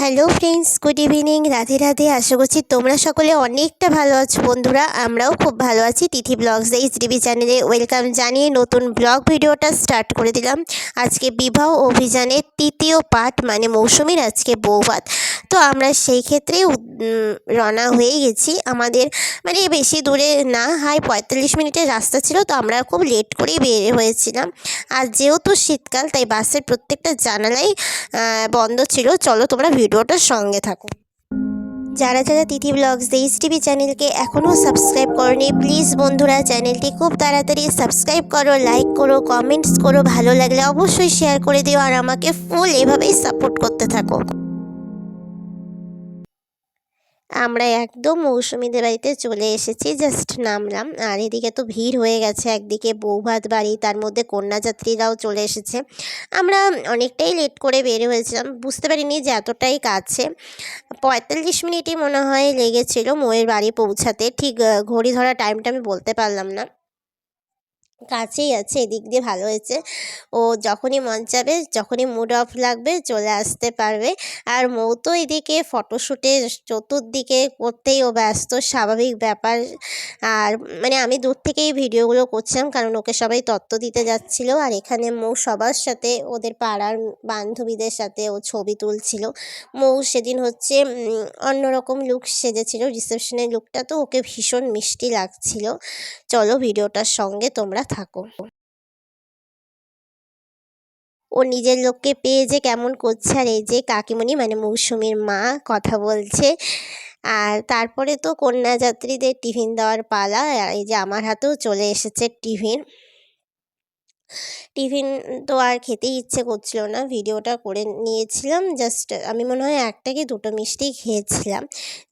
Hello friends, good evening. Radhe Radhe, আশা করছি তোমরা সকলে অনেকটা ভালো আছো। বন্ধুরা, আমরাও খুব ভালো আছি। তিথি ব্লগস এইচ ডিবি চ্যানেলে ওয়েলকাম জানিয়ে নতুন ব্লগ ভিডিওটা স্টার্ট করে দিলাম। আজকে বিবাহ অভিযানের তৃতীয় পার্ট মানে মৌসুমীর আজকে বৌভাত। তো আমরা সেই ক্ষেত্রে রওনা হয়ে গেছি। আমাদের মানে বেশি দূরে না, হয়, পঁয়তাল্লিশ মিনিটের রাস্তা ছিল, তো আমরা খুব লেট করেই বের হয়েছিলাম। আর যেহেতু শীতকাল, তাই বাসের প্রত্যেকটা জানালাই বন্ধ ছিল। চলো তোমরা ভিডিওটার সঙ্গে থাকুন। যারা যারা তিথি ব্লগস এইচ টিভি চ্যানেলকে এখনও সাবস্ক্রাইব করনি, প্লিজ বন্ধুরা চ্যানেলটি খুব তাড়াতাড়ি সাবস্ক্রাইব করো, লাইক করো, কমেন্টস করো, ভালো লাগলে অবশ্যই শেয়ার করে দিও আর আমাকে ফুল এভাবেই সাপোর্ট করতে থাকো। আমরা একদম মৌসুমীদের বাড়িতে চলে এসেছি জাস্ট নামলাম। আর এদিকে তো ভিড় হয়ে গেছে, একদিকে বৌভাত বাড়ি, তার মধ্যে কন্যাযাত্রীরাও চলে এসেছে। আমরা অনেকটাই লেট করে বের হয়েছিলাম, বুঝতে পারিনি যে এতটাই কাছে। পঁয়তাল্লিশ মিনিটই মনে হয় লেগেছিল ময়ের বাড়ি পৌঁছাতে, ঠিক ঘড়ি ধরা টাইমটা আমি বলতে পারলাম না। কাছেই আছে, এদিক দিয়ে ভালো হয়েছে। ও যখনই মন চাবে, যখনই মুড অফ লাগবে, চলে আসতে পারবে। আর মৌ তো এদিকে ফটোশ্যুটে চতুর্দিকে করতেই ও ব্যস্ত, স্বাভাবিক ব্যাপার। আর মানে আমি দূর থেকেই ভিডিওগুলো করছিলাম, কারণ ওকে সবাই তত্ত্ব দিতে যাচ্ছিল। আর এখানে মৌ সবার সাথে, ওদের পাড়ার বান্ধবীদের সাথে ও ছবি তুলছিল। মৌ সেদিন হচ্ছে অন্যরকম লুক সেজেছিল রিসেপশনের লুকটা তো ওকে ভীষণ মিষ্টি লাগছিল। চলো ভিডিওটার সঙ্গে তোমরা থাকো। ও নিজের লোককে পেয়ে যে কেমন করছে, আর এই যে কাকিমণি মানে মৌসুমীর মা, কথা বলছে। আর তারপরে তো কন্যাযাত্রীদের টিফিন দেওয়ার পালা এই যে আমার হাতেও চলে এসেছে টিফিন। টিফিন তো আর খেতেই ইচ্ছে করছিল না। ভিডিওটা করে নিয়েছিলাম। জাস্ট আমি মনে হয় একটা কি দুটো মিষ্টি খেয়েছিলাম।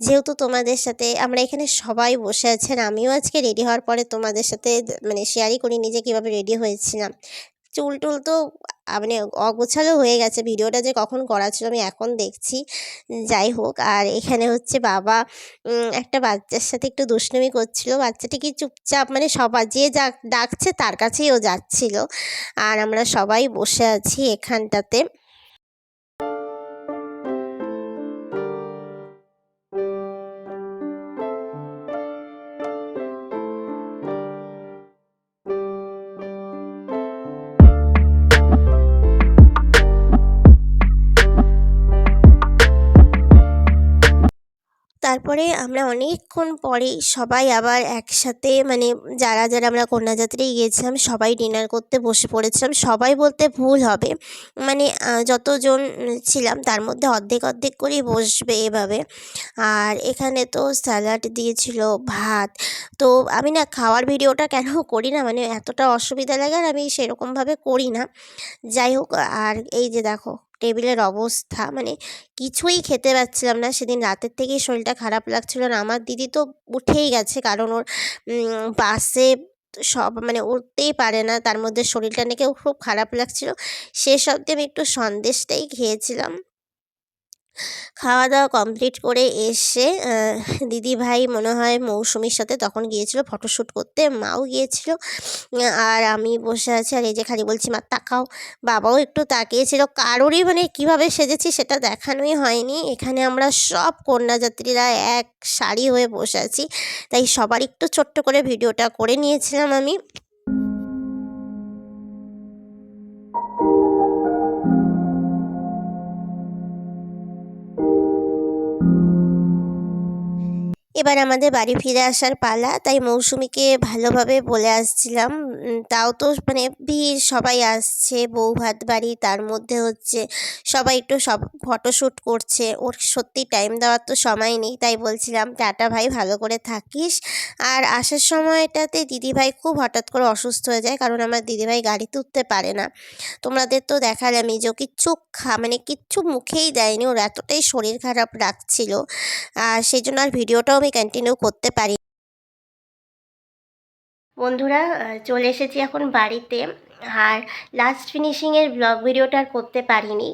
যেহেতু তোমাদের সাথে আমরা এখানে সবাই বসে আছেন, আমিও আজকে রেডি হওয়ার পরে তোমাদের সাথে মানে শেয়ারই করিনি যে কীভাবে রেডি হয়েছিলাম। চুল টুল তো মানে অগোছালো হয়ে গেছে ভিডিওটা যে কখন করা ছিল, আমি এখন দেখছি। যাই হোক, আর এখানে হচ্ছে বাবা একটা বাচ্চার সাথে একটু দুষ্টুমি করছিল। বাচ্চাটিকে চুপচাপ মানে সবার যে যা ডাকছে তার কাছেই ও যাচ্ছিল। আর আমরা সবাই বসে আছি এখানটাতে। তারপরে আমরা অনেকক্ষণ পরেই সবাই আবার একসাথে মানে যারা যারা আমরা কন্যাযাত্রী গিয়েছিলাম, সবাই ডিনার করতে বসে পড়েছিলাম। সবাই বলতে ভুল হবে। মানে যতজন ছিলাম তার মধ্যে অর্ধেক অর্ধেক করেই বসবে এভাবে। আর এখানে তো স্যালাড দিয়েছিল ভাত। তো আমি না খাওয়ার ভিডিওটা কেন করি না মানে এতটা অসুবিধা লাগে আর আমি সেরকমভাবে করি না। যাই হোক, আর এই যে দেখো টেবিলের অবস্থা মানে কিছুই খেতে পাচ্ছিলাম না। সেদিন রাতের থেকেই শরীরটা খারাপ লাগছিল আর আমার দিদি তো উঠেই গেছে, কারণ ওর বাসে সব মানে উঠতেই পারে না, তার মধ্যে শরীরটা নাকি খুব খারাপ লাগছিল। শেষ অবধি আমি একটু সন্দেশটাই খেয়েছিলাম। খাওয়া দাওয়া কমপ্লিট করে এসে দিদি ভাই মনে হয় মৌসুমীর সাথে তখন গিয়েছিল ফটোশ্যুট করতে, মাও গিয়েছিল। আর আমি বসে আছি আর এই যে খালি বলছি, মা, তাকাও, বাবাও একটু তাকিয়েছিল। কারোরই মানে কীভাবে সেজেছি সেটা দেখানোই হয়নি। এখানে আমরা সব কন্যাযাত্রীরা এক সারি হয়ে বসে আছি। তাই সবার একটু ছোট্ট করে ভিডিওটা করে নিয়েছিলাম আমি। thank you এবার আমাদের বাড়ি ফিরে আসার পালা, তাই মৌসুমিকে ভালোভাবে বলে আসছিলাম। তাও তো মানে ভিড়, সবাই আসছে, বউ ভাত বাড়ি, তার মধ্যে হচ্ছে সবাই একটু সব ফটোশ্যুট করছে। ওর সত্যি টাইম দেওয়ার তো সময় নেই, তাই বলছিলাম, টাটা ভাই, ভালো করে থাকিস। আর আসার সময়টাতে দিদিভাই খুব হঠাৎ করে অসুস্থ হয়ে যায়, কারণ আমার দিদিভাই গাড়িতে উঠতে পারে না। তোমাদের তো দেখালামই যে, ও কিচ্ছু খা মানে কিচ্ছু মুখেই দেয়নি, ওর এতটাই শরীর খারাপ রাখছিল। আর সেই জন্য আর ভিডিওটাও আমি কন্টিনিউ করতে পারি। বন্ধুরা চলে এসেছি এখন বাড়িতে। আর লাস্ট ফিনিশিংয়ের ব্লগ ভিডিওটা আর করতে পারিনি।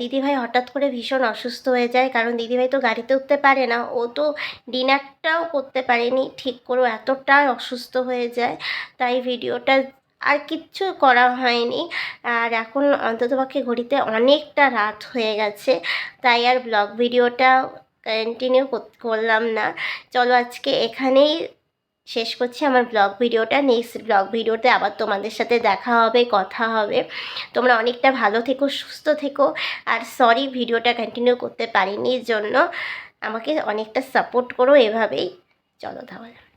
দিদিভাই হঠাৎ করে ভীষণ অসুস্থ হয়ে যায়, কারণ দিদিভাই তো গাড়িতে উঠতে পারে না। ও তো ডিনারটাও করতে পারেনি। ঠিক করে এতটা অসুস্থ হয়ে যায়, তাই ভিডিওটা আর কিচ্ছু করা হয়নি। আর এখন অন্ততপক্ষে ঘড়িতে অনেকটা রাত হয়ে গেছে, তাই আর ব্লগ ভিডিওটা কন্টিনিউ করলাম না। চলো আজকে এখানেই শেষ করছি আমার ব্লগ ভিডিওটা। নেক্সট ব্লগ ভিডিওতে আবার তোমাদের সাথে দেখা হবে, কথা হবে। তোমরা অনেকটা ভালো থেকো, সুস্থ থেকো। আর সরি ভিডিওটা কন্টিনিউ করতে পারিনি জন্য আমাকে অনেকটা সাপোর্ট করো এভাবেই। চলো তাহলে।